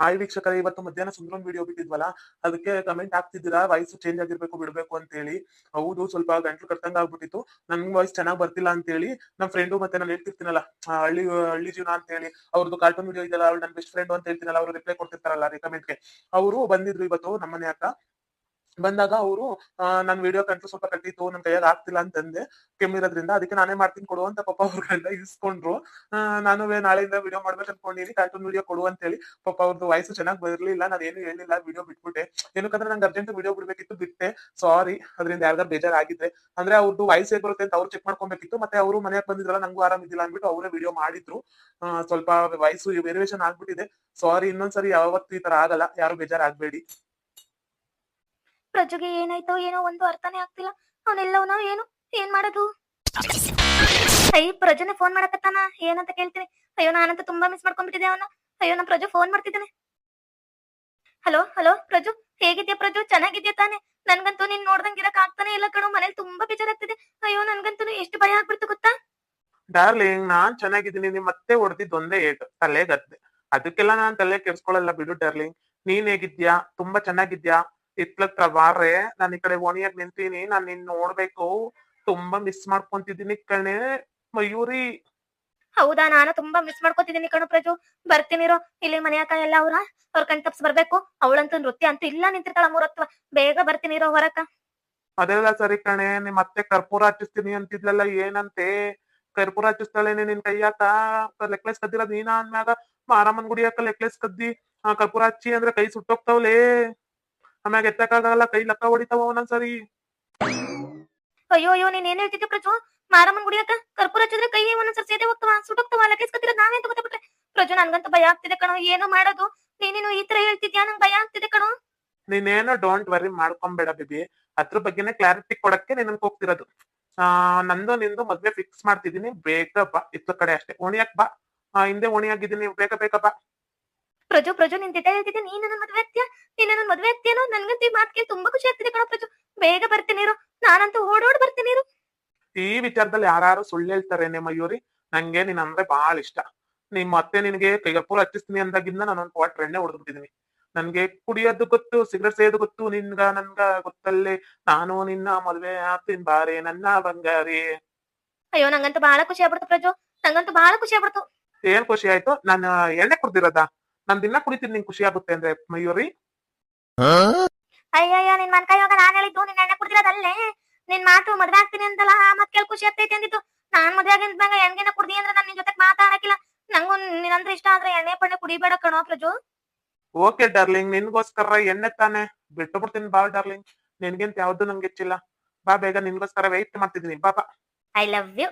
Hi ವೀಕ್ಷಕರೇ, ಇವತ್ತು ಮಧ್ಯಾಹ್ನ ಸುಂದರಂ ವಿಡಿಯೋ ಬಿಟ್ಟಿದ್ವಲ್ಲ? ಅದಕ್ಕೆ ಕಮೆಂಟ್ ಹಾಕ್ತಿದ್ದೀರಾ? ವಾಯ್ಸ್ ಚೇಂಜ್ ಆಗಿರ್ಬೇಕು, ಬಿಡಬೇಕು ಅಂತ ಹೇಳಿ ಹೌದು, ಸ್ವಲ್ಪ ಗಂಟ್ಲು ಕರ್ತಂಗ ಆಗ್ಬಿಟ್ಟಿತ್ತು. ನನ್ ವಾಯ್ಸ್ ಚೆನ್ನಾಗ್ ಬರ್ತಿಲ್ಲ ಅಂತ ಹೇಳಿ ನಮ್ ಫ್ರೆಂಡು ಮತ್ತೆ ನಾನು ಹೇಳ್ತಿರ್ತೀನಲ್ಲ ಹಳ್ಳಿ ಹಳ್ಳಿ ಜೀವನ ಅಂತ ಹೇಳಿ ಅವ್ರದ್ದು ಕಾರ್ಟೂನ್ ವಿಡಿಯೋ ಇದೆಯಲ್ಲ ಅವ್ರು ನನ್ನ ಬೆಸ್ಟ್ ಫ್ರೆಂಡ್ ಅಂತ ಹೇಳ್ತೀನಲ್ಲ, ಅವ್ರು ರಿಪ್ಲೈ ಕೊಡ್ತಿರ್ತಾರಲ್ಲ ಗೆ ಅವರು ಬಂದಿದ್ರು ಇವತ್ತು ನಮ್ಮನೆ ಅಕ್ಕ ಬಂದಾಗ ಅವರು ನನ್ ವಿಡಿಯೋ ಕಂಟ್ರೋಲ್ ಸ್ವಲ್ಪ ಕಟ್ಟಿತ್ತು ನನ್ ಕೈಯಾಗ ಆಗ್ತಿಲ್ಲ ಅಂತಂದೆ. ಕೆಮ್ಮಿರೋದ್ರಿಂದ ಅದಕ್ಕೆ ನಾನೇ ಮಾಡ್ತೀನಿ ಕೊಡು ಅಂತ ಪಾಪ ಅವ್ರ ಗಂಡ ಇಸ್ಕೊಂಡ್ರು ನಾನು ನಾಳೆಯಿಂದ ವಿಡಿಯೋ ಮಾಡ್ಬೇಕು ಅನ್ಕೊಂಡಿನಿ ಕಾರ್ಟೂನ್ ವಿಡಿಯೋ ಕೊಡು ಅಂತ ಹೇಳಿ ಪಾಪ ಅವ್ರದ್ದು ವಾಯ್ಸ್ ಚೆನ್ನಾಗಿ ಬರ್ಲಿಲ್ಲ, ನಾನು ಏನು ಹೇಳಿಲ್ಲ ವಿಡಿಯೋ ಬಿಟ್ಬಿಟ್ಟೆ. ಏನಕ್ಕಂದ್ರೆ ನಂಗೆ ಅರ್ಜೆಂಟ್ ವಿಡಿಯೋ ಬಿಡ್ಬೇಕಿತ್ತು, ಬಿಟ್ಟೆ. ಸಾರಿ ಅದರಿಂದ ಯಾರ್ದಾರು ಬೇಜಾರಾಗಿದ್ರೆ. ಅಂದ್ರೆ ಅವ್ರದ್ದು ವಾಯ್ಸ್ ಹೇಗ್ ಬರುತ್ತೆ ಅಂತ ಅವ್ರು ಚೆಕ್ ಮಾಡ್ಕೊಬೇಕಿತ್ತು. ಮತ್ತೆ ಅವರು ಮನೆಗೆ ಬಂದಿದ್ರಲ್ಲ, ನಂಗೂ ಆರಾಮಿದ್ದಿಲ್ಲ ಅಂದ್ಬಿಟ್ಟು ಅವರೇ ವಿಡಿಯೋ ಮಾಡಿದ್ರು. ಸ್ವಲ್ಪ ವಾಯ್ಸ್ ವೇರಿಯೇಷನ್ ಆಗ್ಬಿಟ್ಟಿದೆ. ಸಾರಿ ಇನ್ನೊಂದ್ಸರಿ ಯಾವತ್ತೂ ಈ ತರ ಆಗಲ್ಲ. ಯಾರು ಬೇಜಾರಾಗ್ಬೇಡಿ. ಪ್ರಜುಗೆ ಏನಾಯ್ತೋ ಏನೋ ಒಂದು ಅರ್ಥನೇ ಆಗ್ತಿಲ್ಲ. ಅವನೆಲ್ಲವನ ಏನು? ಏನ್ ಮಾಡೋದು? ಅಯ್ಯ ಪ್ರಜುನೆ ಫೋನ್ ಮಾಡಕತ್ತಾನ? ಏನಂತ ಕೇಳ್ತೀನಿ. ಅಯ್ಯೋ, ನಾನಂತ ತುಂಬಾ ಮಿಸ್ ಮಾಡ್ಕೊಂಡ್ಬಿಟ್ಟಿದೆ ಅವನ ಅಯ್ಯೋ ನಾ ಪ್ರಜು ಫೋನ್ ಮಾಡ್ತಿದ್ದಾನೆ. Hello hello Praju. ಹೇಗಿದ್ಯಾ ಪ್ರಜು? ಚೆನ್ನಾಗಿದ್ಯಾ ತಾನೆ? ನನ್ಗಂತೂ ನೀನ್ ನೋಡ್ದಂಗ್ ಇರಕ್ ಆಗ್ತಾನೆ ಇಲ್ಲ ಕಣೋ. ಮನೇಲಿ ತುಂಬಾ ಬೇಜಾರಾಗ್ತಿದೆ. ಅಯ್ಯೋ ನನ್ಗಂತೂ ಎಷ್ಟು ಭಯ ಆಗ್ಬಿಡ್ತು ಗೊತ್ತಾ? ಡಾರ್ಲಿಂಗ್ ನಾನ್ ಚೆನ್ನಾಗಿದ್ದೀನಿ. ನಿಮ್ ಮತ್ತೆ ಹೊಡೆದಿದ್ದು ಒಂದೇ ಏಟು. ತಲೆಗತ್ತೆ ಅದಕ್ಕೆಲ್ಲ ನಾನ್ ತಲೆ ಕೆಡ್ಸ್ಕೊಳಲ್ಲ ಬಿಡು ಡಾರ್ಲಿಂಗ್ ನೀನ್ ಹೇಗಿದ್ಯಾ? ತುಂಬಾ ಚೆನ್ನಾಗಿದ್ಯಾ? ಇತ್ಲತ್ರ ಬಾರ್ರೆ ನಾನು ಈ ಕಡೆ ಓಣಿಯಾಗ ನಿಂತೀನಿ ನಾನು ನಿನ್ ನೋಡ್ಬೇಕು. ತುಂಬಾ ಮಿಸ್ ಮಾಡ್ಕೊಂತಿದ್ದೀನಿ ಕಣೆ. ಮಯೂರಿ. ಹೌದಾ ನಾನು ತುಂಬಾ ಮಿಸ್ ಮಾಡ್ಕೊತಿದ್ದೀನಿ ಕಣು ಪ್ರಜು. ಬರ್ತೀನಿರೋ ಇಲ್ಲಿ ಮನೆಯಾಕ ಎಲ್ಲ ಅವ್ರ ಅವ್ರ ಕಣ್ ತಪ್ಸ್ ಬರ್ಬೇಕು. ಅವಳಂತೂ ನೃತ್ಯ ಅಂತೂ ಇಲ್ಲ ನಿಂತಿರ್ತಾಳ ಮೂರತ್ವ. ಬೇಗ ಬರ್ತೀನಿರೋ ಹೊರಕ. ಅದೆಲ್ಲ ಸರಿ ಕಣೆ ನಿಮ್ ಮತ್ತೆ ಕರ್ಪೂರ ಹಚ್ಚಿಸ್ತೀನಿ ಅಂತಿದ್ಲಲ್ಲ ಏನಂತೆ? ಕರ್ಪೂರ ಹಚ್ಚಿಸ್ತಾಳೇನೆ ನಿನ್ ಕೈಯಾಕ? ನೆಕ್ಲೆಸ್ ಕದ್ದಿರೋದ್ ನೀನ ಅಂದ್ಮ್ಯಾಗ? ಮಾರಮ್ಮನ್ ಗುಡಿಯಾಕ ನೆಕ್ಲೆಸ್ ಕದ್ದಿ? ಆ ಕರ್ಪೂರ ಹಚ್ಚಿ ಅಂದ್ರೆ ಕೈ ಸುಟ್ಟೋಗ್ತಾವ್ಲೇ? ಆಮ್ಯಾಗ ಎತ್ತಕ್ಕಾಗಲ್ಲ ಕೈ ಲಕ್ಕ ಹೊಡಿತಾವ ಒಂದೊಂದ್ಸರಿ ಅಯ್ಯೋ ಅಯ್ಯೋ ನೀನ್ ಏನ್ ಹೇಳ್ತಿದ್ದೆ ಪ್ರಜು ಮಾರಮ್ಮನ್ ಗುಡಿಯಕ್ಕ ಕರ್ಪೂರ ಹಚ್ಚಿದ್ರೆ ಕೈ ಒಂದೊಂದ್ಸರಿ ಸೇದೆ ಹೋಗ್ತಾವ ಸುಟ್ಟೋಗ್ತಾವ ಲಗೇಜ್ಕತ್ತಿರೋದ್ ನಾವೇನ್ ತಗೋಬಿಟ್ರೆ ಪ್ರಜು ನನ್ಗಂತ ಭಯ ಆಗ್ತಿದೆ ಕಣೋ ಏನು ಮಾಡೋದು. ನೀನೇನು ಈ ತರ ಹೇಳ್ತಿದ್ಯಾ? ನಂಗ್ ಭಯ ಆಗ್ತಿದೆ ಕಣೋ. ನೀನೇನು ಡೋಂಟ್ ವರಿ ಮಾಡ್ಕೊಂಬೇಡ ಬೇಬಿ. ಅದ್ರ ಬಗ್ಗೆನೇ ಕ್ಲಾರಿಟಿ ಕೊಡಕ್ಕೆ ನಿನ್ ಹೋಗ್ತಿರೋದು ಆ ನಂದು ನಿಂದು ಮದ್ವೆ ಫಿಕ್ಸ್ ಮಾಡ್ತಿದೀನಿ ಬೇಗ ಬಾ ಇತ್ತ ಕಡೆ ಅಷ್ಟೇ. ಓಣಿಯಾಕ್ ಬಾ. ಆ, ಹಿಂದೆ ಓಣಿಯಾಗಿದ್ದೀನಿ ಬೇಗ ಬೇಗ ಬಾ. ಪ್ರಜು ಪ್ರಜು ನಿನ್ ಜೊತೆ ಹೇಳ್ತಿದ್ದೆ ನೀನ್ ನನ್ನ ಮದ್ವೆ ಆಗ್ತೀಯ? ನೀನ್ ನನ್ನ ಮದ್ವೆ ಆಗ್ತೀಯನೋ ನನ್ಗಂತೂ ಈ ಮಾತ್ ಕೇಳಿ ತುಂಬಾ ಖುಷಿ ಆಗ್ತಿದೆ ಕಣೋ ಪ್ರಜು. ಬೇಗ ಬರ್ತೀನಿ ಬರ್ತೀನಿರು ನಾನಂತೂ ಓಡೋಡ್ ಬರ್ತೀನಿರು ಈ ವಿಚಾರದಲ್ಲಿ ಯಾರು ಸುಳ್ಳು ಹೇಳ್ತಾರೇನೆ ಮಯೂರಿ? ನಂಗೆ ನೀನ್ ಅಂದ್ರೆ ಬಹಳ ಇಷ್ಟ. ನಿಮ್ ಮತ್ತೆ ನಿನಗೆ ಕೈಗಪ್ಪೂರ ಹಚ್ಚಿಸ್ತೀನಿ ಅಂದಾಗಿಂದ ನಾನು ಒಂದು ಕ್ವಾಟ್ರ್ ಎಣ್ಣೆ ಹೊಡೆದ್ಬಿಟ್ಟಿದೀನಿ. ನನ್ಗೆ ಕುಡಿಯೋದು ಗೊತ್ತು ಸಿಗರೆಟ್ ಸೇದು ಗೊತ್ತು ನಿನ್ಗ ನನ್ಗ ಗೊತ್ತಲ್ಲೇ. ನಾನು ನಿನ್ನ ಮದ್ವೆ ಆಗ್ತೀನಿ ಬಾರೆ ನನ್ನ ಬಂಗಾರಿ. ಅಯ್ಯೋ ನಂಗಂತೂ ಬಹಳ ಖುಷಿ ಆಗ್ಬಿಡ್ತು ಪ್ರಜು. ನಂಗಂತೂ ಬಹಳ ಖುಷಿ ಆಗ್ಬಿಡ್ತು. ಏನ್ ಖುಷಿ ಆಯ್ತು? ನಾನು ಎಣ್ಣೆ ಕುಡ್ದಿರೋದ? ನಾನ್ ದಿನ ಕುಡಿತೀನಿ ನಿಂಗೆ ಖುಷಿ ಆಗುತ್ತೆ ಅಂದ್ರೆ ಮಯೂರಿ. ಅಯ್ಯಯ್ಯ ನಿನ್ ಮನ್ಕೈ ಇವಾಗ ನಾನ್ ಹೇಳಿದ್ದು ನಿನ್ ಎಣ್ಣೆ ಕುಡ್ದಿರೋದಲ್ಲೇ? ನಿನ್ ಮಾತು ಮದ್ವೆ ಆಗ್ತೀನಿ ಅಂತಲ್ಲ ಆ ಮತ್ ಕೇಳಿ ಖುಷಿ ಆಗ್ತೈತೆ ಅಂದಿತ್ತು ನಾನ್ ಮದ್ವೆ ಆಗಿದ್ದಾಗ ಎಣ್ಗೆನ ಕುಡ್ದಿ ಅಂದ್ರೆ ನಾನ್ ನಿನ್ ಜೊತೆ ಮಾತಾಡಕಿಲ್ಲ ನಂಗೂ ನಿನ್ನಂದ್ರೆ ಇಷ್ಟ ಆದ್ರೆ ಎಣ್ಣೆ ಪಣ್ಣೆ ಕುಡಿಬೇಡ ಕಣೋ ಪ್ರಜು. ಓಕೆ ಡಾರ್ಲಿಂಗ್ ನಿನ್ಗೋಸ್ಕರ ಎಣ್ಣೆ ತಾನೆ. ಬಿಟ್ಟು ಬಿಡ್ತೀನಿ ಬಾ ಡಾರ್ಲಿಂಗ್. ನಿನ್ಗಿಂತ ಯಾವ್ದು ನಂಗೆ ಹೆಚ್ಚಿಲ್ಲ. ಬಾ ಬೇಗ ನಿನ್ಗೋಸ್ಕರ ವೆಯ್ಟ್ ಮಾಡ್ತಿದ್ದೀನಿ ಬಾ ಬಾ. ಐ ಲವ್ ಯು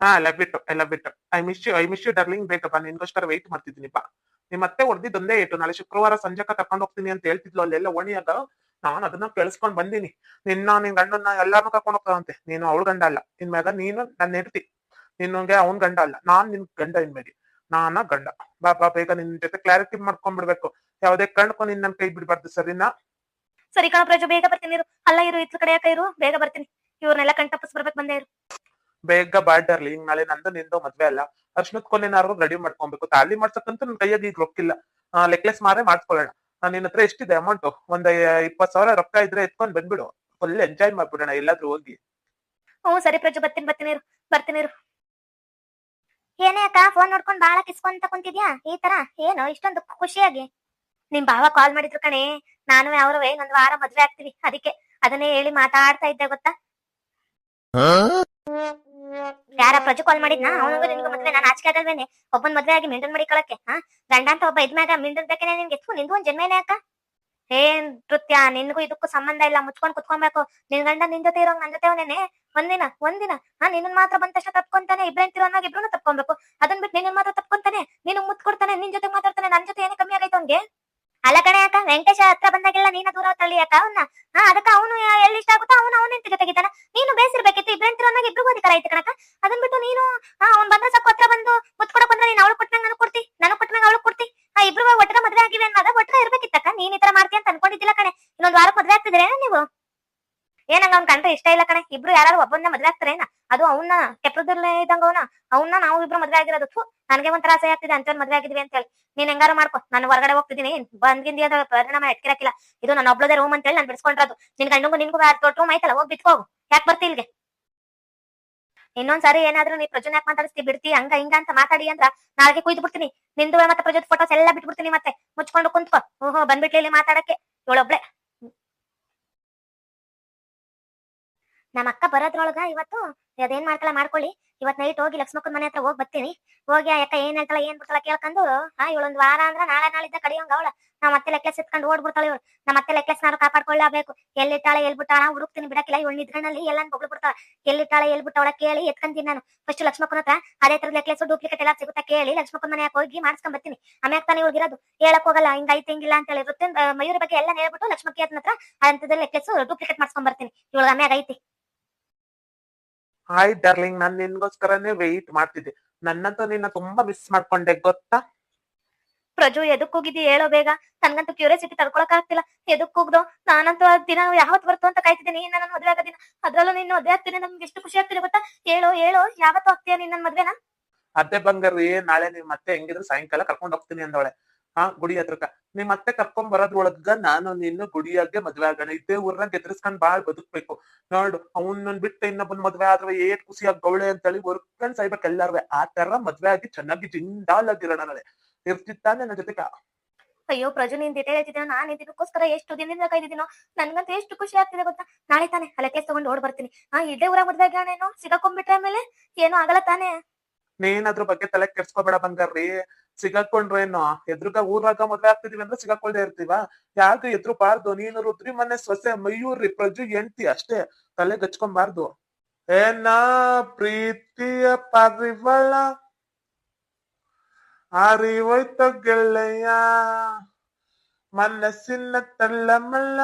ಹಾ love it I love it I miss you I miss you darling. ಬೇಗ ಬಾ ನಿನ್ಗೋಸ್ಕರ ವೆಯ್ಟ್ ಮಾಡ್ತಿದ್ದೀನಿ ಬಾ. ನಿಮ್ ಮತ್ತೆ ಹೊಡೆದಿದ್ದೊಂದೇ ಇಟ್ಟು ನಾಳೆ ಶುಕ್ರವಾರ ಸಂಜೆಕ ತಕೊಂಡು ಹೋಗ್ತೀನಿ ಅಂತ ಹೇಳ್ತಿದ್ಲು ಅಲ್ಲೆಲ್ಲ ಓಣಿಯಾಗ. ನಾನು ಅದನ್ನ ಕೇಳಿಸ್ಕೊಂಡ್ ಬಂದೀನಿ. ನಿನ್ನ, ನಿನ್ ಗಂಡನ್ನ ಎಲ್ಲಾರ್ನು ಕರ್ಕೊಂಡು ಹೋಗ್ತಾವಂತೆ ನೀನು ಅವಳ ಗಂಡ ಅಲ್ಲ. ನಿನ್ ಮ್ಯಾಗ ನೀನು ನನ್ನ ಹೆಂಡತಿ. ನಿನ್ಗೆ ಅವನ್ ಗಂಡ ಅಲ್ಲ. ನಾನ್ ನಿನ್ ಗಂಡ ಇನ್ಮೇಲೆ. ನಾನ ಗಂಡ. ಬಾ ಬಾ, ಬೇಗ ನಿನ್ ಜೊತೆ ಕ್ಲಾರಿಟಿ ಮಾಡ್ಕೊಂಡ್ಬಿಡ್ಬೇಕು ಯಾವ್ದೇ ಕಣ್ಕೊಂಡ್ ನಿನ್ ನನ್ ಕೈ ಬಿಡ್ಬಾರ್ದು, ಸರಿನಾ? ಸರಿ ಕಣ ಪ್ರಜು, ಬೇಗ ಬರ್ತೀನಿ ಅಲ್ಲ ಇರು, ಇತ್ಲ ಕಡೆ ಇರು? ಬೇಗ ಬರ್ತೀನಿ. ಇವ್ರನ್ನೆಲ್ಲ ಕಣ್ ತಪ್ಪಸ್ ಬರ್ಬೇಕು ಬಂದೇ ಇರು. ಬೇಗ ಬಾಡ್ಡರ್ಲಿ ಹಿಂಗ್ ನಾಳೆ ನಂದು ನಿಂದು ಮದ್ವೆ ಅಲ್ಲ. ಅರ್ಶನದ ಕೊನೆನಾರು ರೆಡಿ ಮಾಡ್ಕೊಬೇಕು. ತಾಲಿ ಮಾಡ್ಸಕ್ಕಂತೂ ನನ್ ಕೈಯಾಗ ಈಗ ರೊಕ್ಕಿಲ್ಲ ನೆಕ್ಲೆಸ್ ಮಾರೇ ಮಾಡ್ಕೊಳ್ಳೋಣ ನಿನ್ನ ನಿನ್ ಹತ್ರ ಎಷ್ಟಿದೆ ಅಮೌಂಟ್ ಒಂದ್ ಇಪ್ಪತ್ ಸಾವಿರ ರೊಕ್ಕ ಇದ್ರೆ ಎತ್ಕೊಂಡ್ ಬಂದ್ಬಿಡು. ಫುಲ್ ಎಂಜಾಯ್ ಮಾಡ್ಬಿಡೋಣ ಎಲ್ಲಾದ್ರೂ ಹೋಗಿ. ಹ್ಞೂ ಸರಿ ಪ್ರಜು ಬರ್ತೀನಿ ಬರ್ತೀನಿ ಇರು ಬರ್ತೀನಿ ಇರು. ಏನೇ ಅಕ್ಕ ಫೋನ್ ನೋಡ್ಕೊಂಡ್ ಬಾಳ ಕಿಸ್ಕೊಂತ ಕುಂತಿದ್ಯಾ? ಈ ತರ? ಏನು ಇಷ್ಟೊಂದು ಖುಷಿಯಾಗಿ. ನಿಮ್ ಬಾವ ಕಾಲ್ ಮಾಡಿದ್ರು ಕಣೆ. ನಾನು ಅವರು ಇನ್ನೊಂದ್ ವಾರ ಮದ್ವೆ ಆಗ್ತೀವಿ. ಅದಕ್ಕೆ ಅದನ್ನೇ ಹೇಳಿ ಮಾತಾಡ್ತಾ ಇದ್ದೆ ಗೊತ್ತಾ? ಯಾರ ಪ್ರಜು ಕಾಲ್ ಮಾಡಿದ್ನಾ? ಅವನಿಗೂ ನಿನ್ಗೂ ಮದ್ವೆ ನಾನು ಆಚೆ ಆಗಲ್ವೇನೆ. ಒಬ್ಬನ್ ಮದ್ವೆ ಆಗಿ ಮಿಂಡನ್ ಮಾಡಿಕೊಳಕ್ಕೆ ಹಾ? ಗಂಡ ಅಂತ ಒಬ್ಬ ಇದ್ಮ್ಯಾಗ ಮಿಂಡನ್ ಬೇಕೇನೆ ನಿನ್ಗೆ. ಎತ್ತು ನಿಂದು ಒಂದ್ ಜನ್ಮೇನೆ ಅಕ್ಕ ಏನ್ ನೃತ್ಯ, ನಿನ್ಗೂ ಇದಕ್ಕೂ ಸಂಬಂಧ ಇಲ್ಲ. ಮುಚ್ಕೊಂಡ್ ಕುತ್ಕೊಬೇಕು. ನಿನ್ ಗಂಡ ನಿನ್ ಜೊತೆ ಇರೋ ನನ್ ಜೊತೆ ಅವನೇನೆ? ಒಂದಿನ ಒಂದಿನ. ಹಾ ನಿನ್ನ ಮಾತ್ರ ಬಂದ ತಕ್ಷಣ ತಪ್ಕೊಂತಾನೆ. ಇಬ್ರಂತಿರೋ ಅನ್ನೋದು ಇಬ್ರು ತಪ್ಕೊಬೇಕು. ಅದನ್ ಬಿಟ್ಟು ನಿನ್ನ ಮಾತ್ರ ತಪ್ಕೊಂತಾನೆ. ನೀನು ಮುತ್ಕೊಡ್ತಾನೆ, ನಿನ್ ಜೊತೆ ಮಾತಾಡ್ತಾನೆ. ನನ್ ಜೊತೆ ಏನೇ ಕಮ್ಮಿ ಆಗೈತೆ ಅವ್ನ್ಗೆ? ಅಲ್ಲ ಕಣೆ ಅಕ್ಕ, ವೆಂಕಟೇಶ ಹತ್ರ ಬಂದಾಗೆಲ್ಲ ನೀನ ದೂರ ತಳ್ಳಿ ಅಕ್ಕ, ಅವನ್ನ? ಹಾ, ಅದಕ್ಕ ಅವನು ಎಲ್ಲಿ ಇಷ್ಟ ಆಗುತ್ತೋ ಅವನು ಅವನಿಂತ ಜೊತೆಗಿದ್ದಾನ ನೀನು ಬೇಸಿರ್ಬೇಕಿತ್ತು ಇಬ್ರಂತಿರೋ ಅನ್ನೋದು ಇಬ್ರಿಗೂ ಅಧಿಕಾರ ಐತೆ ಕಣಕ ಅದನ್ ಬಿಟ್ಟು ನೀನು ಹಾ ಅವ್ನ್ ಬಂದ್ರೆ ಸಾಕು, ಹತ್ರ ಬಂದು ಮುತ್ ಕೊಡಕ್ ನೀನ್ ಅವಳು ಕೊಟ್ಟಂಗ ನಾನು ಕೊಡ್ತಿ ನಾನು ಕೊಟ್ಟಂಗ ಅವಳು ಕೊಡ್ತಿ. ಆ, ಇಬ್ರು ಒಟ್ಟದ ಮದ್ವೆ ಆಗಿವೆ ಅನ್ನೋದ ಒಟ್ಟದ ಇರ್ಬೇಕಿತ್ತಕ್ಕ ನೀನ್ ಈ ತರ ಮಾಡ್ತೀಯ ಅಂತ ಅನ್ಕೊಂಡಿದ್ದಿಲ್ಲ ಕಣೆ. ಇನ್ನೊಂದ್ ವಾರ ಮದ್ವೆ ಆಗ್ತಿದ್ರೆ ನೀವು? ಏನಂಗ ಅವ್ನ್ ಕಂಡ್ರೆ ಇಷ್ಟ ಇಲ್ಲ ಕಣೆ. ಇಬ್ರು ಯಾರು ಒಬ್ಬನ್ನ ಮದ್ವೆ ಆಗ್ತಾರೇನ? ಅದು ಅವನ್ನ ಕೆಟ್ಟದಲ್ಲೇ ಇದ್ದಂಗ ಅವನ. ಅವನ್ನ ನಾವು ಇಬ್ರು ಮದ್ವೆ ಆಗಿರೋದು. ನನಗೆ ಒಂಥರ ಆಸೆ ಆಗ್ತಿದೆ ಅಂತ ಮದ್ವೆ ಆಗಿದ್ವಿ ಅಂತ ಹೇಳಿ ನೀನ್ ಹೆಂಗಾರು ಮಾಡ್ಕೊ. ನಾನು ಹೊರಗಡೆ ಹೋಗ್ತಿದ್ದೀನಿ. ಬಂದ್ಗಿಂದಿ ಅದ ಪರಿಣಾಮ ಎಟ್ಕಿರಕಿಲ್ಲ ಇದು ನನ್ನ ಒಬ್ಳದೇ ರೂಮ್ ಅಂತ ಹೇಳಿ ನಾನು ಬಿಡಿಸ್ಕೊಂಡಿರೋದು. ನಿನ್ ಗಂಡಂಗು ನಿನ್ಗೂ ದೊಡ್ಡ ರೂಮ್ ಆಯ್ತಲ್ಲ, ಹೋಗಿ ಬಿತ್ಕೋಗು ಯಾಕೆ ಬರ್ತಿ ಇಲ್ಗೆ ಇನ್ನೊಂದ್ಸಾರಿ ಏನಾದ್ರು ನೀ ಪ್ರಜುನ್ ಯಾಕೆ ಮಾತಾಡಿಸ್ತಿ, ಬಿಡ್ತಿ, ಹಂಗ ಹಿಂಗ ಅಂತ ಮಾತಾಡಿ ಅಂದ್ರ ನಾಳೆಗೆ ಕುಯ್ದು ಬಿಡ್ತೀನಿ. ನಿಂದು ಮತ್ತೆ ಪ್ರಜೋತ್ ಫೋಟೋಸ್ ಎಲ್ಲ ಬಿಟ್ಬಿಡ್ತೀನಿ ಮತ್ತೆ. ಮುಚ್ಕೊಂಡು ಕುಂತ್ಕೋ. ಓಹೋ ಬಂದ್ಬಿಟ್ಲಿ ಇಲ್ಲಿ ಮಾತಾಡಕ್ಕೆ. ಇವಳೊಬ್ಳೆ. ನಮ್ಮ ಅಕ್ಕ ಬರೋದ್ರೊಳಗ ಇವತ್ತು ಅದೇನ್ ಮಾಡ್ಕೊಳ ಮಾಡ್ಕೊಳ್ಳಿ. ಇವತ್ ನೈಟ್ ಹೋಗಿ ಲಕ್ಷ್ಮಕ್ಕನ ಮನೆ ಹತ್ರ ಹೋಗಿ ಬರ್ತೀನಿ. ಹೋಗಿ ಆ ಅಕ್ಕ ಏನ್ ಹೇಳ್ತಾಳ, ಏನ್ ಬಿಡ್ತಾಳ ಕೇಳ್ಕೊಂಡು ಹಾ ಇವಳೊಂದ್ ವಾರ ಅಂದ್ರ ನಾಳೆ ನಾಳಿದ್ದ ಕಡಿಯೋಂಗ ಅವಳ. ನಾ ಮತ್ತೆ ಲೆಕ್ಲೆಸ್ ಎತ್ಕೊಂಡು ಓಡ್ಬಿಡ್ತಾಳ ಇವಳು. ನಮ್ಮ ಮತ್ತೆ ಲೆಕ್ಲೆಸ್ ನಾನು ಕಾಪಾಡ್ಕೊಳ್ಳಬೇಕು ಎಲ್ಲಿಟ್ಟಾಳ, ಎಲ್ ಬಿಟ್ಟಾಳ, ಹುಡುಕ್ತೀನಿ, ಬಿಡಕ್ಕಿಲ್ಲ. ಇವಳು ನಿದ್ರಣ್ಣಲ್ಲಿ ಎಲ್ಲ ಬೊಗ್ಳು ಬಿಡ್ತಾಳ. ಎಲ್ಲಿಟ್ಟಾಳ, ಎಲ್ ಬಿಟ್ಟವಳ ಕೇಳಿ ಎತ್ಕೊಂತೀನಿ ನಾನು. ಫಸ್ಟ್ ಲಕ್ಷ್ಮಕ್ಕನ ಹತ್ರ ಅದೇ ತರ ಲೆಕ್ಲೆಸ್ ಡೂಪ್ಲಿಕೇಟ್ ಎಲ್ಲ ಸಿಗುತ್ತಾ ಕೇಳಿ ಲಕ್ಷ್ಮಕ್ಕನ ಮನೆ ಹೋಗಿ ಮಾಡಿಸ್ಕೊಂಡ್ ಬರ್ತೀನಿ. ಆಮ್ಯಾಗ ತಾನೇ ಇರೋದು. ಹೇಳಕ್ ಹೋಗಲ್ಲ ಹಿಂಗ ಐತಿ ಹಿಂಗಿಲ್ಲ ಅಂತ ಹೇಳಿ ಮಯೂರ ಬಗ್ಗೆ ಎಲ್ಲ ಹೇಳ್ಬಿಟ್ಟು ಲಕ್ಷ್ಮಕ್ಕಿ ಹತ್ರ ಅಂತದಲ್ಲಿ ಲೆಕ್ಲೆಸ್ ಡೂಪ್ಲಿಕೇಟ್ ಮಾಡ್ಸ್ಕೊಂಡ್ ಬರ್ತೀನಿ. ಇವಳ ಆಮ್ಯಾಗ ಐತಿ. ಹಾಯ್ ಡಾರ್ಲಿಂಗ್ ನಾನು ನಿನ್ಗೋಸ್ಕರನೇ ವೆಯ್ಟ್ ಮಾಡ್ತಿದ್ದೆ. ನನ್ನಂತೂ ನಿನ್ನ ತುಂಬಾ ಮಿಸ್ ಮಾಡ್ಕೊಂಡೆ ಗೊತ್ತಾ? ಪ್ರಜು ಎದಕ್ ಹೋಗಿದ್ದಿ? ಹೇಳೋ ಬೇಗ. ನನ್ಗಂತೂ ಕ್ಯೂರಿಯಾಸಿಟಿ ತಡ್ಕೊಳಕ್ ಆಗ್ತಿಲ್ಲ ಎದಕ್ ಹೋಗ್ದು? ನಾನಂತೂ ಆ ದಿನ ಯಾವತ್ ಬರ್ತು ಅಂತ ಕಾಯ್ತಿದ್ದೀನಿ. ನನ್ನ ಮದ್ವೆ ಆಗ ದಿನ ಅದ್ರಲ್ಲೂ ನಿನ್ನ ಮದ್ವೆ ಆಗ್ತೀನಿ ನಮ್ಗೆ ಎಷ್ಟು ಖುಷಿ ಆಗ್ತಿದೆ ಗೊತ್ತಾ? ಹೇಳೋ ಹೇಳೋ ಯಾವತ್ತು ಆಗ್ತೀಯ ನೀನ್ ನನ್ ಮದ್ವೆನ? ಅದೇ ಬಂಗಾರಿ ನಾಳೆ ನೀವ್ ಮತ್ತೆ ಹೆಂಗಿದ್ರು ಸಾಯಂಕಾಲ ಕರ್ಕೊಂಡ್ ಹೋಗ್ತೀನಿ ಅಂದವಳೆ. ಹಾ, ಗುಡಿ ಹತ್ರಕ್ಕ. ನಿಮ್ ಮತ್ತೆ ಕರ್ಕೊಂಡ್ ಬರೋದ್ರೊಳಗ ನಾನು ನಿನ್ನ ಗುಡಿಯಾಗೆ ಮದ್ವೆ ಆಗೋಣ. ಇದ್ದೇ ಊರ್ನಾಗ ಗೆದ್ರಿಸ್ಕೊಂಡ್ ಬಾಳ್ ಬದುಕ್ಬೇಕು. ನೋಡು ಅವ್ನನ್ ಬಿಟ್ಟು ಇನ್ನೊಬ್ಬನ್ ಮದ್ವೆ ಆದ್ರೆ ಏಟ್ ಖುಷಿಯಾಗಿ ಗೌಳೆ ಅಂತೇಳಿ ಒರ್ಕೊಂಡ್ ಸಾಯ್ಬೇಕು ಎಲ್ಲಾರ್ವೆ. ಆ ತರ ಮದ್ವೆ ಆಗಿ ಚೆನ್ನಾಗಿ ಜಿಂದಾಲ್ ಆಗಿರೋಣ ನಾಳೆ ಇರ್ತಿತ್ತಾನೆ ನನ್ನ ಜೊತೆ ಅಯ್ಯೋ, ಪ್ರಜು, ನೀನ್ ದಿಟ ಹೇಳ್ತಿದ್ದೀನೋ, ನಾನ್ ಇದಕ್ಕೋಸ್ಕರ ಎಷ್ಟು ದಿನದಿಂದ ಕಾಯ್ದಿದ್ದೀನೋ, ನನ್ಗಂತೂ ಎಷ್ಟು ಖುಷಿ ಆಗ್ತಿದೆ ಗೊತ್ತಾ? ನಾಳೆ ತಾನೆ ಅಲಕ್ಕೆ ತಗೊಂಡು ಓಡ್ ಬರ್ತೀನಿ. ಹಾ ಇದೇ ಊರಾಗ ಮದ್ವೆ ಆಗ್ಯಾನೇನೋ ಸಿಗಾಕೊಂಡ್ಬಿಟ್ರೆ ಆಮೇಲೆ? ಏನೋ ಆಗಲ್ಲ ತಾನೇ? ನೀನ್ ಅದ್ರ ಬಗ್ಗೆ ತಲೆ ಕೆಡ್ಸ್ಕೊಬೇಡ ಬಂಗಾರ್ರಿ. ಸಿಗಾಕೊಂಡ್ರೇನೋ ಎದ್ರುಗ ಊರಾಗ ಮದ್ವೆ ಆಗ್ತಿದೀವಿ ಅಂದ್ರೆ ಸಿಗಾಕೊಳ್ದೆ ಇರ್ತೀವ? ಯಾಕೆ ಎದ್ರು ಬಾರ್ದು ನೀನು ರುದ್ರಿ ಮನೆ ಸೊಸೆ ಮಯೂರಿ ಪ್ರಜು ಎಂಟಿ ಅಷ್ಟೇ. ತಲೆ ಗಚ್ಕೊಂಬಾರ್ದು. ಏನ ಪ್ರೀತಿಯ ಪರಿವಳ ಅರಿವೋಯ್ತು ಗೆಳೆಯ, ಮನಸ್ಸಿನ ತಳ್ಳಮಲ್ಲ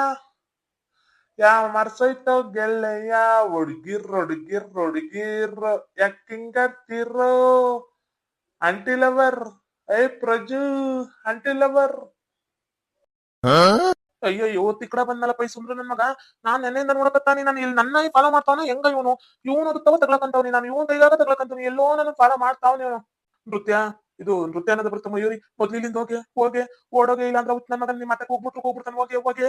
ಯಾವ ಮರ್ಸೋಯ್ತೋ ಗೆಳೆಯ ಹುಡ್ಗಿರ್ ಹುಡ್ಗಿರ್ ಹುಡ್ಗಿರ್ ಯಾಕಿಂಗತ್ತಿರೋ? ಅಂಟಿ ಲವರ್ ಏ ಪ್ರಜು ಅಂಟಿ ಲವರ್. ಅಯ್ಯೋ ಇವತ್ತು ಈ ಕಡೆ ಬಂದಲ್ಲ ಪೈ ಸುಮ್ರು ನನ್ ಮಗ. ನಾನ್ ನೆನೆಯಿಂದ ನೋಡಕತ್ತಾನಿ ನಾನು ಇಲ್ಲಿ ನನ್ನ ಫಾಲೋ ಮಾಡ್ತಾವನ ಹೆಂಗ ಇವನು? ಇವನು ಅದು ತವ ತಗೊಳಕಂತವ್ನಿ ನಾನು ಇವನ್ ಕೈಗಾಗ ತಗ್ಲಕಂತವ್ನಿ ಎಲ್ಲೋ ನಾನು ಫಾಲೋ ಮಾಡ್ತಾವನಿ ಅವನು ನೃತ್ಯ ಇದು ನೃತ್ಯ ಅನ್ನೋದು ಬರ್ತಾ ಮಯೂರಿ. ಮೊದ್ಲಿಲ್ಲಿಂದ ಹೋಗಿ ಹೋಗಿ ಓಡೋಗೆ ಇಲ್ಲ ಅಂದ್ರೆ ನನ್ನ ಮಗನ್ ನಿಮ್ಮ ಮತ್ತೆ ಹೋಗ್ಬಿಟ್ರು ಹೋಗ್ಬಿಡ್ತಾನೆ ಹೋಗಿ ಹೋಗಿ.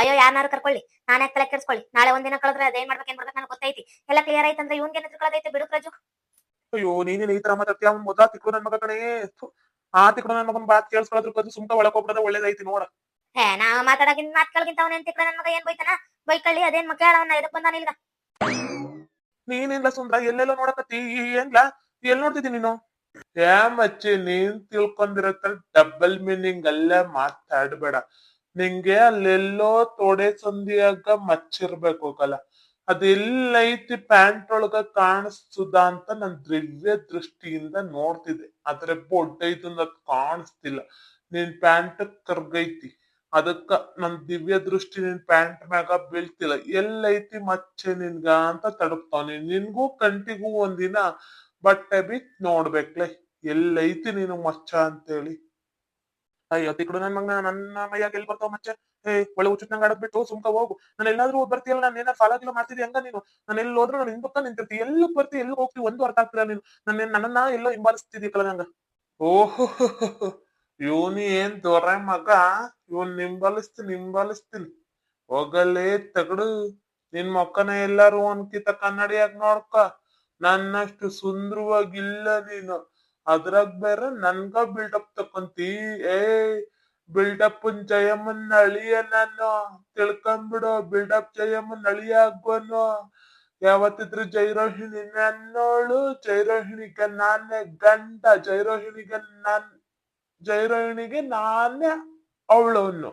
ಅಯ್ಯೋ ಯಾರು ಕರ್ಕೊಳ್ಳಿ. ನಾನೇ ತಲೆ ಕೆಡಿಸ್ಕೊಳ್ಳಿ? ನಾಳೆ ಒಂದಿನ ಕಳೆದ್ರೆ ಅದೇನ್ ಮಾಡ್ಬೇಕು ಏನ್ ಮಾಡ್ಬೇಕು ನನಗೆ ಗೊತ್ತೈತಿ. ಎಲ್ಲ ಕ್ಲಿಯರ್ ಆಯ್ತಂದ್ರೆ ಇವನ್ಗೆ ತಿಳ್ಕೊಳ್ಳೋದೈತೆ ಬಿಡು ಪ್ರಜು. ಅಯ್ಯೋ ನೀನೇನ್ ಈ ತರ ಮಾತಾಡ್ತೀಯ? ಅವ್ನ್ ಮೊದ್ಲ ತಿಕ್ಕು ನನ್ ಮಗ ಕಣೇ. ಆ ತಿಕ್ಕು ನನ್ ಮಗನ್ ಬಾತ್ ಕೇಳಿಸ್ಕೊಳ್ಳೋದ್ರ ಬದಲು ಸುಮ್ಕ ಒಳಗ್ ಹೋಗ್ಬಿಡೋದ ಒಳ್ಳೇದೈತಿ ನೋಡ. ಹೇ ನಾ ಮಾತಾಡೋಕಿಂತ ಮಾತ್ಕಳ್ಗಿಂತ ಅವನ ಎಂತಿಕ್ಳ ನನ್ ಮಗ ಏನ್ ಬೈತಾನ? ಬೈಕಳ್ಳಿ ಅದೇನ್ ಮಕ್ಕಳ ಹೇಳವನ್ನ ಇದಕ್ ಬಂದಾನ ಇಲ್ಗ? ನೀನೇನ್ಲ ಸುಂದ್ರ? ಎಲ್ಲೆಲ್ಲ ನೋಡಕತ್ತಿ? ಏನ್ಲ? ಎಲ್ ನೋಡ್ತಿದ್ದಿ ನೀನು? ಏ ಮಚ್ಚಿ ನೀನ್ ತಿಳ್ಕೊಂಡಿರತ್ತ ಡಬಲ್ ಮೀನಿಂಗ್ ಅಲ್ಲೇ ಮಾತಾಡ್ಬೇಡ. ನಿಂಗೆ ಅಲ್ಲೆಲ್ಲೋ ತೊಡೆ ಸಂದಿಯಾಗ ಮಚ್ಚಿರ್ಬೇಕು ಹೋಗಲ್ಲ ಅದೆಲ್ಲೈತಿ ಪ್ಯಾಂಟ್ ಒಳಗ ಕಾಣಿಸ್ತದ ಅಂತ ನನ್ ದಿವ್ಯ ದೃಷ್ಟಿಯಿಂದ ನೋಡ್ತಿದ್ದೆ. ಆದ್ರೆ ಬೊಡ್ಡೈದು ನದ್ ಕಾಣಿಸ್ತಿಲ್ಲ. ನಿನ್ ಪ್ಯಾಂಟ್ ಕರ್ಗೈತಿ. ಅದಕ್ಕ ನನ್ ದಿವ್ಯ ದೃಷ್ಟಿ ನಿನ್ ಪ್ಯಾಂಟ್ ಮ್ಯಾಗ ಬೀಳ್ತಿಲ್ಲ. ಎಲ್ಲೈತಿ ಮಚ್ಚೆ ನಿನ್ಗ ಅಂತ ತಡಪ್ತಾವ್ನಿ. ನಿನ್ಗೂ ಕಂಟಿಗೂ ಒಂದಿನ ಬಟ್ಟೆ ಬಿಟ್ ನೋಡ್ಬೇಕ್ಲೆ. ಎಲ್ಲೈತಿ ನೀನು ಮಚ್ಚ ಅಂತೇಳಿ. ಅಯ್ಯೋ ತಿಕ್ಕಡು ನನ್ ಮಗನ ನನ್ನ ಮೈಯಾಗ ಎಲ್ಲಿ ಬರ್ತಾವ ಮಚ್ಚೆ? ಏ, ಒಳ್ಳೆ ಉಚಿತಂಗ ಆಡದ್ ಬಿಟ್ಟು ಸುಮ್ಕ ಹೋಗು. ನಾನು ಎಲ್ಲಾದ್ರೂ ಬರ್ತೀಯಲ್ಲ, ನಾನು ಏನಾರ ಫಾಲೋ ಗಿಲೋ ಮಾಡ್ತಿದ್ದೆ ಹಂಗ ನೀನು? ನಾನು ಎಲ್ಲಿ ಹೋದ್ರು ನಾನು ಹಿಂದಕ್ಕ ನಿಂತಿರ್ತಿ ಎಲ್ಲಿ ಬರ್ತಿ ಎಲ್ಲಿ ಹೋಗ್ತಿ ಒಂದು ಅರ್ಥ ಆಗ್ತಿಲ್ಲ ನೀನು. ನನ್ನ ನನ್ನನ್ನ ಎಲ್ಲೋ ಹಿಂಬಾಲಿಸ್ತಿದ್ಯಲ್ಲ ನಂಗ? ಓಹೋ ಇವನು ಏನ್ ದೊರೆ ಮಗ? ಇವನ್ ನಿಂಬಾಲಿಸ್ತೀನಿ ನಿಂಬಾಲಿಸ್ತೀನಿ. ಹೋಗಲೇ ತಗಡು. ನಿನ್ ಮಕ್ಕನ ಎಲ್ಲಾರು ಒಂದ್ಕಿತ ಕನ್ನಡಿಯಾಗ ನೋಡ್ಕ. ನನ್ನಷ್ಟು ಸುಂದರವಾಗಿಲ್ಲ ನೀನು. ಅದ್ರಾಗ ಬೇರೆ ನನ್ಗ ಬಿಲ್ಡಪ್ ತಕೊಂತಿ. ಏ ಬಿಲ್ಡಪ್ ಜಯಮ್ಮನ್ ಅಳಿಯ ನಾನು. ತಿಳ್ಕೊಂಬಿಡು ಬಿಲ್ಡಪ್ ಜಯಮ್ಮನ್ ಅಳಿಯ ಆಗುವನು. ಯಾವತ್ತಿದ್ರು ಜೈರೋಹಿಣಿ ನನ್ನೋಳು ಜೈರೋಹಿಣಿಗೆ ನಾನೇ ಗಂಡ. ಜೈರೋಹಿಣಿಗೆ ನಾನ್, ಜೈರೋಹಿಣಿಗೆ ನಾನೇ ಅವಳವನು.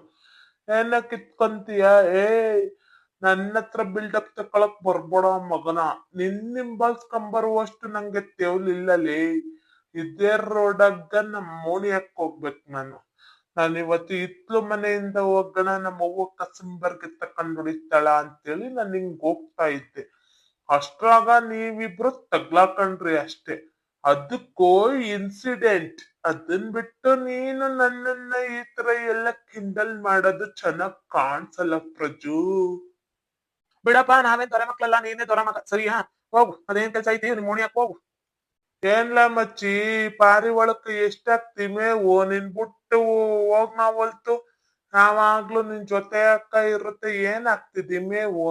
ಏನ ಕಿತ್ಕೊಂತೀಯ? ಏ ನನ್ನ ಹತ್ರ ಬಿಲ್ಡಪ್ ತಕೊಳಕ್ ಬರ್ಬೋಡ ಮಗನ. ನಿನ್ ನಿಂಬಲ್ಸ್ಕೊಂಬರುವಷ್ಟು ನಂಗೆ ತೆವಲಿಲ್ಲಲೇ. ಇದೇ ನಮ್ಮ ನಮ್ ಮೋಣಿಯಕ್ ಹೋಗ್ಬೇಕು ನಾನು. ನಾನು ಇವತ್ತು ಇತ್ಲು ಮನೆಯಿಂದ ಹೋಗೋಣ ನಮ್ಮ ಅವ್ವ ಕಸಂಬರ್ಗೆ ತಕೊಂಡ್ ಹೊಡಿತಾಳ ಅಂತೇಳಿ ನಾನು ಹಿಂಗ್ ಹೋಗ್ತಾ ಇದ್ದೆ. ಅಷ್ಟ್ರಾಗ ನೀವಿಬ್ರು ತಗ್ಲಾಕಂಡ್ರಿ ಅಷ್ಟೇ. ಅದಕ್ಕೋ ಇನ್ಸಿಡೆಂಟ್ ಅದನ್ ಬಿಟ್ಟು ನೀನು ನನ್ನನ್ನ ಈ ತರ ಎಲ್ಲ ಕಿಂಡಲ್ ಮಾಡೋದು ಚೆನ್ನಾಗ್ ಕಾಣ್ಸಲ್ಲ ಪ್ರಜು. ಬಿಡಪ್ಪ, ನಾವೇನ್ ದೊರೆ ಮಕ್ಳಲ್ಲ, ನೀನೇ ದೊರೆ ಮಗ. ಸರಿಯಾ? ಹೋಗು, ಅದೇನ್ ಕೆಲ್ಸ ಐತಿ? ನಿಮ್ಮ ಮೋಣಿಯಕ್ ಹೋಗು. ಏನ್ಲ ಮಚ್ಚಿ? ಪಾರಿವಾಳಕ್ಕೆ ಎಷ್ಟಾಗ್ತಿ ಓ ನಿನ್ ಬಿಟ್ಟು ಹೋಗ್ ನಾವಲ್ತು ಹೊಲ್ತು. ಯಾವಾಗ್ಲೂ ನಿನ್ ಜೊತೆ ಅಕ್ಕ ಇರುತ್ತೆ. ಏನ್ ಆಗ್ತಿದಿ ಮೇವು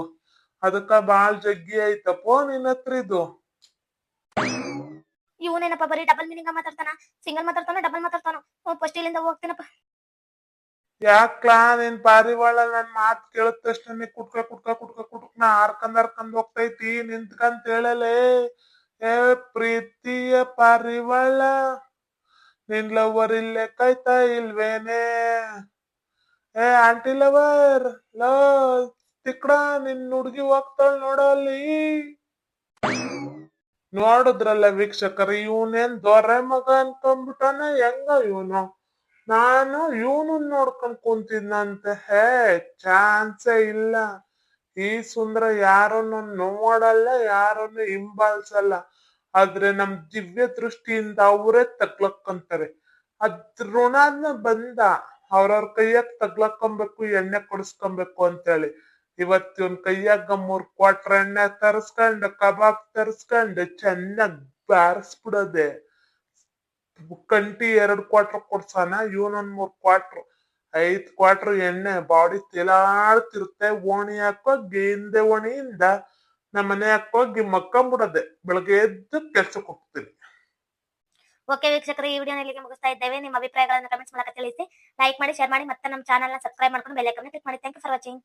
ಅದಕ್ಕ ಬಾಳ್ ಜಗ್ಗಿ ಐತಪ್ಪೋ ನಿನ್ ಹತ್ರ ಇದು. ಇವನೇನಪ್ಪ ಬರೀ ಡಬಲ್ ಮೀನಿಂಗ್ ಮಾತಾಡ್ತಾನ? ಸಿಂಗಲ್ ಮಾತಾಡ್ತಾನ ಡಬಲ್ ಮಾತಾಡ್ತಾನ? ಫಸ್ಟ್ ಇಲ್ಲಿಂದ ಹೋಗ್ತೀನಪ್ಪ. ಯಾಕ್ಲಾ ನಿನ್ ಪಾರಿವಾಳ ನನ್ ಮಾತ್ ಕೇಳಿದ ತಕ್ಷಣ ಕುಟ್ಕ ಕುಟ್ಕ ಕುಟ್ಕ ಕುಟ್ಕ ನಾ ಹರ್ಕಂದ್ ಹರ್ಕಂದ್ ಹೋಗ್ತೈತಿ ನಿಂತ್ಕಂತ ಹೇಳಲೇ. ಪ್ರೀತಿಯ ಪಾರಿವಾಳ ನಿನ್ ಲವರ್ ಇಲ್ಲೇ ಕಾಯ್ತಾ ಇಲ್ವೇನೆ? ಏ ಆಂಟಿ ಲವರ್ ಲವ್ ತಿಕ್ಕಡ, ನಿನ್ ಹುಡ್ಗಿ ಹೋಗ್ತಾಳ ನೋಡಲ್ಲಿ ನೋಡಿದ್ರಲ್ಲ ವೀಕ್ಷಕರು, ಇವನೇನ್ ದೊರೆ ಮಗ ಅನ್ಕೊಂಡ್ಬಿಟ್ಟಾನ? ಹೆಂಗ ಇವನು? ನಾನು ಇವನು ನೋಡ್ಕೊಂಡ್ ಕುಂತಿದ್ನಂತೆ. ಹೇ, ಚಾನ್ಸೇ ಇಲ್ಲ. ಈ ಸುಂದರ ಯಾರನ್ನು ನೋಡಲ್ಲ, ಯಾರನ್ನು ಹಿಂಬಾಲಿಸಲ್ಲ. ಆದ್ರೆ ನಮ್ ದಿವ್ಯ ದೃಷ್ಟಿಯಿಂದ ಅವರೇ ತಗ್ಲಕ್ಕಂತಾರೆ. ಅದ್ ಋಣನ ಬಂದ ಅವ್ರವ್ರ ಕೈಯಾಗ ತಗ್ಲಕ್ಕೊಬೇಕು, ಎಣ್ಣೆ ಕೊಡಿಸ್ಕೊಬೇಕು ಅಂತೇಳಿ. ಇವತ್ತು ಒಂದ್ ಕೈಯಾಗ ಮೂರ್ ಕ್ವಾಟ್ರ್ ಎಣ್ಣೆ ತರಿಸ್ಕೊಂಡು, ಕಬಾಬ್ ತರಿಸ್ಕೊಂಡು, ಚೆನ್ನಾಗ್ ಬಾರಿಸ್ಬಿಡೋದೆ. ಕಂಟಿ ಎರಡ್ ಕ್ವಾರ್ಟರ್ ಕೊಡ್ಸಾನ ಇವನೊಂದ್ ಮೂರ್ ಕ್ವಾರ್ಟರ್ ಐದ್ ಕ್ವಾರ್ಟರ್ ಎಣ್ಣೆ ಬಾಡಿ ತಿಲಾಡ್ತಿರುತ್ತೆ, ಓಣಿ ಹಾಕೋ ಹಿಂದೆ ಓಣಿಯಿಂದ ನಮ್ಮ ಮನೆ ಹಾಕೋಗಿ ಮಕ್ಕಂಬಿಡದೆ. ಬೆಳಗ್ಗೆ ಎದ್ದು ಕೆಲ್ಸಕ್ಕೆ ಹೋಗ್ತೀನಿ. ಓಕೆ ವೀಕ್ಷಕರು, ಈ ವಿಡಿಯೋನ ಇಲ್ಲಿಗೆ ಮುಗಿಸ್ತಾ ಇದ್ದೇವೆ. ನಿಮ್ಮ ಅಭಿಪ್ರಾಯಗಳನ್ನು ಕಮೆಂಟ್ಸ್ ಮೂಲಕ ತಿಳಿಸಿ ಲೈಕ್ ಮಾಡಿ ಶೇರ್ ಮಾಡಿ, ಮತ್ತೆ ನಮ್ಮ ಚಾನಲ್ನ ಸಬ್ಸ್ಕ್ರೈಬ್ ಮಾಡ್ಕೊಂಡು ಬೆಲ್ ಐಕನ್ ಕ್ಲಿಕ್ ಮಾಡಿ. Thank you for watching